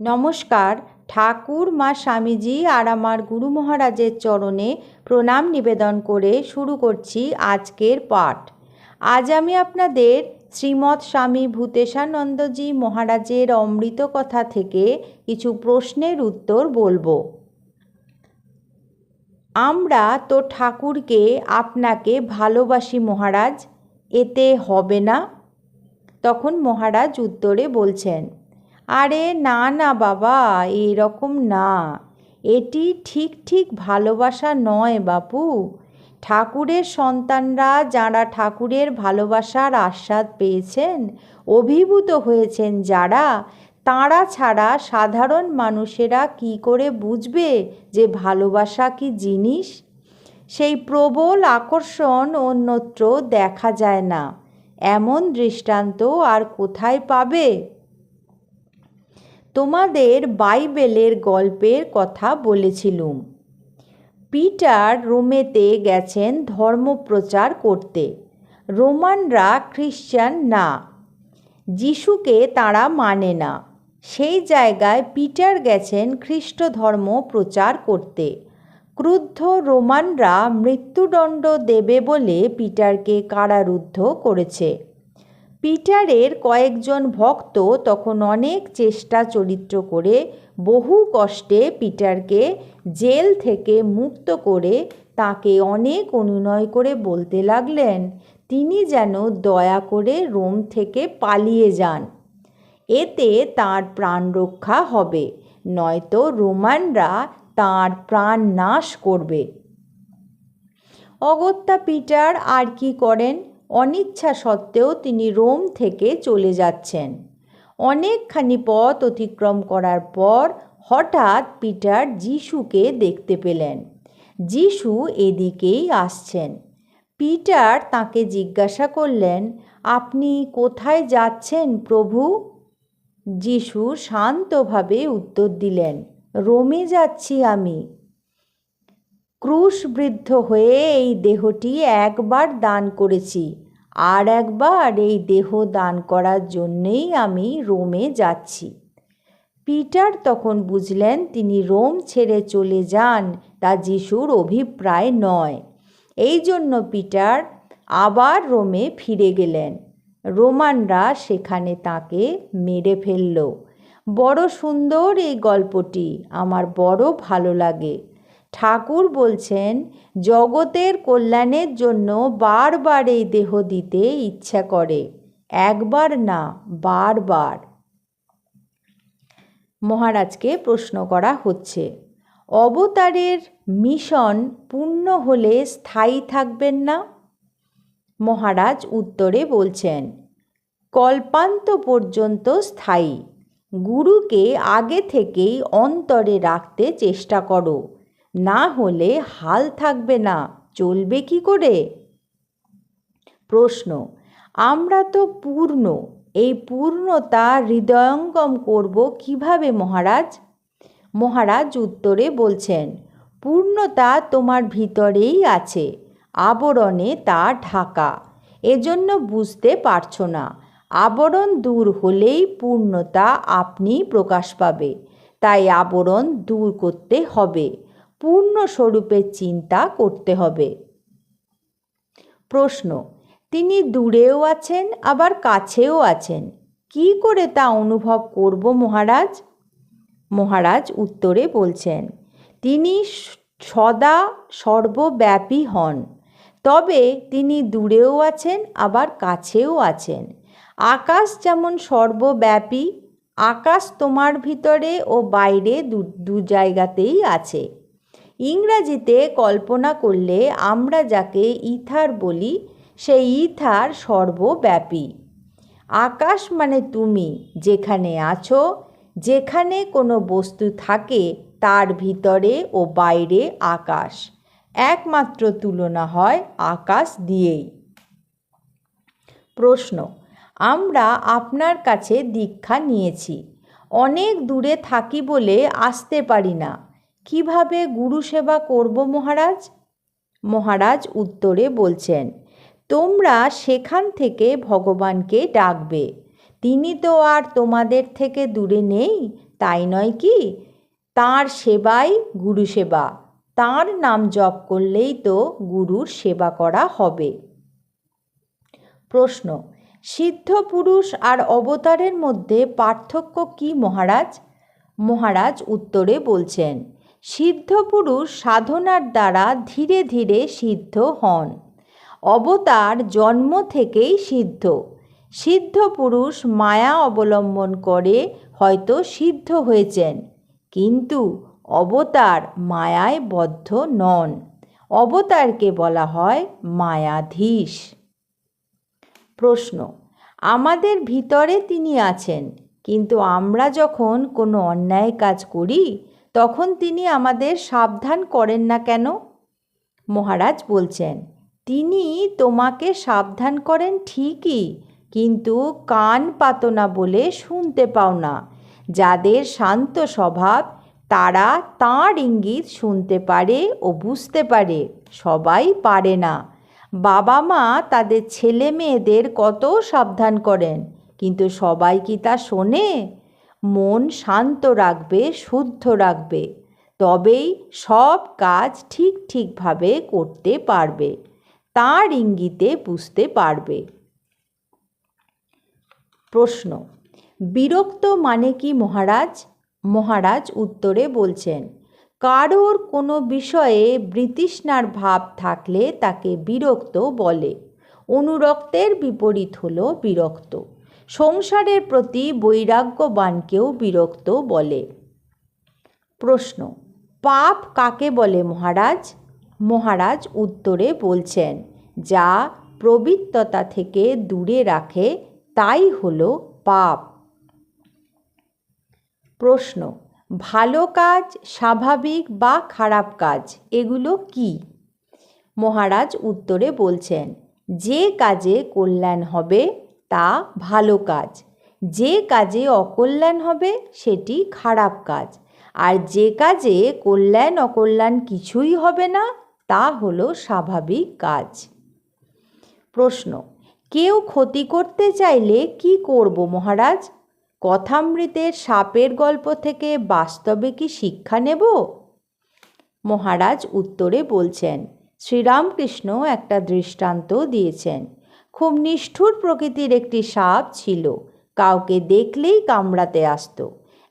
নমস্কার, ঠাকুর, মা স্বামীজি আর আমার গুরু মহারাজের চরণে প্রণাম নিবেদন করে শুরু করছি আজকের পাঠ। আজ আমি আপনাদের শ্রীমৎ স্বামী ভূতেশানন্দজি মহারাজের অমৃত কথা থেকে কিছু প্রশ্নের উত্তর বলব। আমরা তো ঠাকুরকে আপনাকে ভালোবাসি মহারাজ, এতে হবে না? তখন মহারাজ উত্তরে বলছেন আরে না না বাবা, এরকম না। এটি ঠিক ঠিক ভালোবাসা নয় বাপু। ঠাকুরের সন্তানরা যারা ঠাকুরের ভালোবাসার আস্বাদ পেয়েছেন, অভিভূত হয়েছেন যারা, তাঁরা ছাড়া সাধারণ মানুষেরা কি করে বুঝবে যে ভালোবাসা কি জিনিস? সেই প্রবল আকর্ষণ অন্যত্র দেখা যায় না। এমন দৃষ্টান্ত আর কোথায় পাবে? তোমাদের বাইবেলের গল্পের কথা বলেছিলুম। পিটার রোমেতে গেছেন ধর্মপ্রচার করতে। রোমানরা খ্রিশ্চান না। যিশুকে তারা মানে না। সেই জায়গায় পিটার গেছেন খ্রিস্ট ধর্ম প্রচার করতে। ক্রুদ্ধ রোমানরা মৃত্যুদণ্ড দেবে বলে পিটারকে কারারুদ্ধ করেছে। পিটারের কয়েকজন ভক্ত তখন অনেক চেষ্টা চরিত্র করে বহু কষ্টে পিটারকে জেল থেকে মুক্ত করে তাকে অনেক অনুনয় করে বলতে লাগলেন, তিনি যেন দয়া করে রোম থেকে পালিয়ে যান। এতে তার প্রাণ রক্ষা হবে, নয়তো রোমানরা তার প্রাণ নাশ করবে অগত্যা পিটার আর কি করেন? অনিচ্ছা সত্ত্বেও তিনি রোম থেকে চলে যাচ্ছেন। অনেকখানি পথ অতিক্রম করার পর হঠাৎ পিটার যিশুকে দেখতে পেলেন। যিশু এদিকেই আসছেন। পিটার তাকে জিজ্ঞাসা করলেন, আপনি কোথায় যাচ্ছেন প্রভু? যিশু শান্তভাবে উত্তর দিলেন, রোমে যাচ্ছি আমি। ক্রুশবৃদ্ধ হয়ে এই দেহটি একবার দান করেছি। আর একবার এই দেহ দান করার জন্যেই আমি রোমে যাচ্ছি। পিটার তখন বুঝলেন তিনি রোম ছেড়ে চলে যান, তা যিশুর অভিপ্রায় নয়। এই জন্য পিটার আবার রোমে ফিরে গেলেন। রোমানরা সেখানে তাকে মেরে ফেলল। বড় সুন্দর এই গল্পটি, আমার বড় ভালো লাগে। ঠাকুর বলছেন, জগতের কল্যাণের জন্য বারবার এই দেহ দিতে ইচ্ছা করে। একবার না, বারবার। মহারাজকে প্রশ্ন করা হচ্ছে, অবতারের মিশন পূর্ণ হলে স্থায়ী থাকবেন না? মহারাজ উত্তরে বলছেন, কল্পান্ত পর্যন্ত স্থায়ী। গুরুকে আগে থেকেই অন্তরে রাখতে চেষ্টা করো। না হলে হাল থাকবে না, চলবে কি করে? প্রশ্ন, আমরা তো পূর্ণ, এই পূর্ণতা হৃদয়ঙ্গম করব কীভাবে মহারাজ? মহারাজ উত্তরে বলছেন, পূর্ণতা তোমার ভিতরেই আছে, আবরণে তা ঢাকা, এজন্য বুঝতে পারছ না, আবরণ দূর হলেই পূর্ণতা আপনি প্রকাশ পাবে, তাই আবরণ দূর করতে হবে। পূর্ণ স্বরূপের চিন্তা করতে হবে। প্রশ্ন, তিনি দূরেও আছেন, আবার কাছেও আছেন? কি করে তা অনুভব করব মহারাজ? মহারাজ উত্তরে বলছেন, তিনি সদা সর্বব্যাপী হন, তবে তিনি দূরেও আছেন, আবার কাছেও আছেন। আকাশ যেমন সর্বব্যাপী, আকাশ তোমার ভিতরে ও বাইরে দু জায়গাতেই আছে। ইংরাজিতে কল্পনা করলে আমরা যাকে ইথার বলি, সেই ইথার সর্বব্যাপী। আকাশ মানে তুমি, যেখানে আছো, যেখানে কোনো বস্তু থাকে, তার ভিতরে ও বাইরে আকাশ। একমাত্র তুলনা হয় আকাশ দিয়েই। প্রশ্ন, আমরা আপনার কাছে দীক্ষা নিয়েছি। অনেক দূরে থাকি বলে আসতে পারি না। কীভাবে গুরু সেবা করব মহারাজ? মহারাজ উত্তরে বলছেন, তোমরা সেখান থেকে ভগবানকে ডাকবে। তিনি তো আর তোমাদের থেকে দূরে নেই, তাই নয় কি? তাঁর সেবাই গুরু সেবা। তাঁর নাম জপ করলেই তো গুরুর সেবা করা হবে। প্রশ্ন, সিদ্ধ পুরুষ আর অবতারের মধ্যে পার্থক্য কি মহারাজ? মহারাজ উত্তরে বলছেন সিদ্ধ পুরুষ সাধনার দ্বারা ধীরে ধীরে সিদ্ধ হন। অবতার জন্ম থেকেই সিদ্ধ। সিদ্ধ পুরুষ মায়া অবলম্বন করে হয়তো সিদ্ধ হয়েছেন, কিন্তু অবতার মায়ায় বদ্ধ নন। অবতারকে বলা হয় মায়াধীশ। প্রশ্ন, আমাদের ভিতরে তিনি আছেন, কিন্তু আমরা যখন কোনো অন্যায় কাজ করি তখন তিনি আমাদের সাবধান করেন না কেন? মহারাজ বলছেন, তিনি তোমাকে সাবধান করেন ঠিকই, কিন্তু কান পাতো না বলে শুনতে পাও না। যাদের শান্ত স্বভাব, তারা তাঁর ইঙ্গিত শুনতে পারে ও বুঝতে পারে, সবাই পারে না। বাবা মা তাদের ছেলে মেয়েদের কত সাবধান করেন, কিন্তু সবাই কি তা শোনে? মন শান্ত রাখবে, শুদ্ধ রাখবে। তবেই সব কাজ ঠিক ঠিকভাবে করতে পারবে। তার ইঙ্গিতে বুঝতে পারবে। প্রশ্ন, বিরক্ত মানে কি মহারাজ? মহারাজ উত্তরে বলছেন, কারোর কোনো বিষয়ে বৃতৃষ্ণার ভাব থাকলে তাকে বিরক্ত বলে। অনুরক্তের বিপরীত হল বিরক্ত। সংসারের প্রতি বৈরাগ্যবানকেও বিরক্ত বলে। প্রশ্ন, পাপ কাকে বলে মহারাজ? মহারাজ উত্তরে বলছেন, যা প্রবৃত্ততা থেকে দূরে রাখে, তাই হলো পাপ। প্রশ্ন, ভালো কাজ, স্বাভাবিক বা খারাপ কাজ, এগুলো কি? মহারাজ উত্তরে বলছেন, যে কাজে কল্যাণ হবে তা ভালো কাজ। যে কাজে অকল্যাণ হবে, সেটি খারাপ কাজ। আর যে কাজে কল্যাণ অকল্যাণ কিছুই হবে না, তা হলো স্বাভাবিক কাজ। প্রশ্ন, কেউ ক্ষতি করতে চাইলে কি করব মহারাজ? কথামৃতের সাপের গল্প থেকে বাস্তবে কি শিক্ষা নেব? মহারাজ উত্তরে বলছেন, শ্রীরামকৃষ্ণ একটা দৃষ্টান্ত দিয়েছেন। খুব নিষ্ঠুর প্রকৃতির একটি সাপ ছিল। কাউকে দেখলেই কামড়াতে আসত।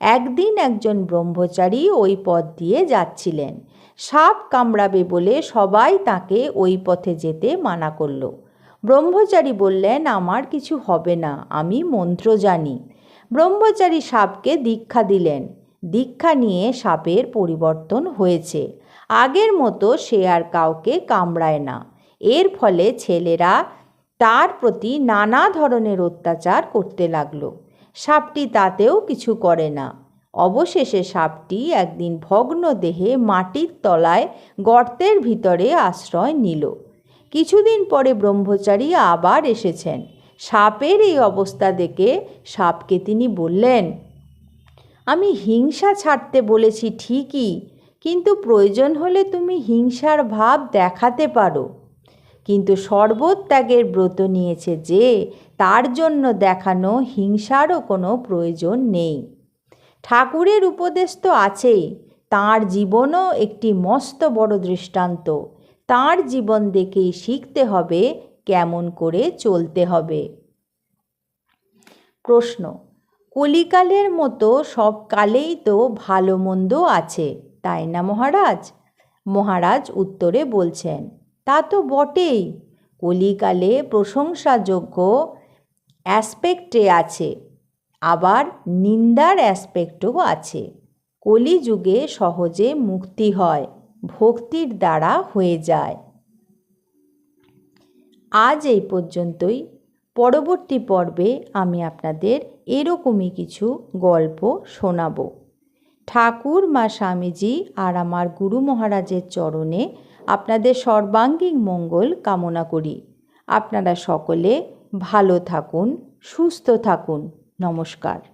একদিন একজন ব্রহ্মচারী ওই পথ দিয়ে যাচ্ছিলেন। সাপ কামড়াবে বলে সবাই তাকে ওই পথে যেতে মানা করল। ব্রহ্মচারী বললেন, আমার কিছু হবে না, আমি মন্ত্র জানি। ব্রহ্মচারী সাপকে দীক্ষা দিলেন। দীক্ষা নিয়ে সাপের পরিবর্তন হয়েছে। আগের মতো সে আর কাউকে কামড়ায় না। এর ফলে ছেলেরা তার প্রতি নানা ধরনের অত্যাচার করতে লাগল। সাপটি তাতেও কিছু করে না। অবশেষে সাপটি একদিন ভগ্ন দেহে মাটির তলায় গর্তের ভিতরে আশ্রয় নিল। কিছুদিন পরে ব্রহ্মচারী আবার এসেছেন। সাপের এই অবস্থা দেখে সাপকে তিনি বললেন, আমি হিংসা ছাড়তে বলেছি ঠিকই, কিন্তু প্রয়োজন হলে তুমি হিংসার ভাব দেখাতে পারো। কিন্তু সর্বত্যাগের ব্রত নিয়েছে যে, তার জন্য দেখানো হিংসারও কোনো প্রয়োজন নেই। ঠাকুরের উপদেশ তো আছেই, তাঁর জীবনও একটি মস্ত বড় দৃষ্টান্ত, তাঁর জীবন দেখেই শিখতে হবে কেমন করে চলতে হবে। প্রশ্ন, কলিকালের মতো সব কালেই তো ভালো মন্দ আছে, তাই না মহারাজ? মহারাজ উত্তরে বলছেন তা তো বটেই। কলিকালে প্রশংসাযোগ্য অ্যাসপেক্টে আছে, আবার নিন্দার অ্যাসপেক্টও আছে। কলিযুগে সহজে মুক্তি হয়, ভক্তির দ্বারা হয়ে যায়। আজ এই পর্যন্তই। পরবর্তী পর্বে আমি আপনাদের এরকমই কিছু গল্প শোনাব। ঠাকুর মা স্বামীজি আর আমার গুরু মহারাজের চরণে আপনাদের সর্বাঙ্গীন মঙ্গল কামনা করি। আপনারা সকলে ভালো থাকুন সুস্থ থাকুন। নমস্কার।